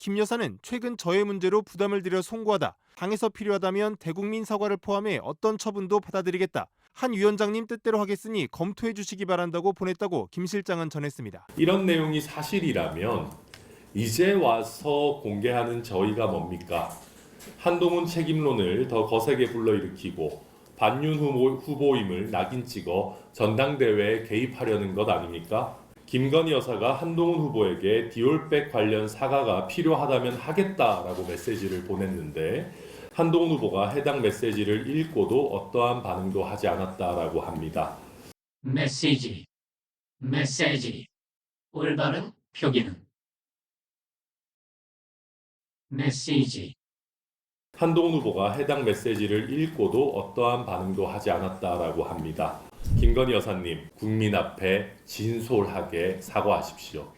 김 여사는 최근 저해 문제로 부담을 들여 송구하다. 당에서 필요하다면 대국민 사과를 포함해 어떤 처분도 받아들이겠다. 한 위원장님 뜻대로 하겠으니 검토해 주시기 바란다고 보냈다고 김 실장은 전했습니다. 이런 내용이 사실이라면 이제 와서 공개하는 저희가 뭡니까? 한동훈 책임론을 더 거세게 불러일으키고 반윤 후보, 후보임을 낙인 찍어 전당대회에 개입하려는 것 아닙니까? 김건희 여사가 한동훈 후보에게 디올백 관련 사과가 필요하다면 하겠다라고 메시지를 보냈는데 한동훈 후보가 해당 메시지를 읽고도 어떠한 반응도 하지 않았다라고 합니다. 메시지, 메시지, 올바른 표기는 메시지, 한동훈 후보가 해당 메시지를 읽고도 어떠한 반응도 하지 않았다라고 합니다. 김건희 여사님, 국민 앞에 진솔하게 사과하십시오.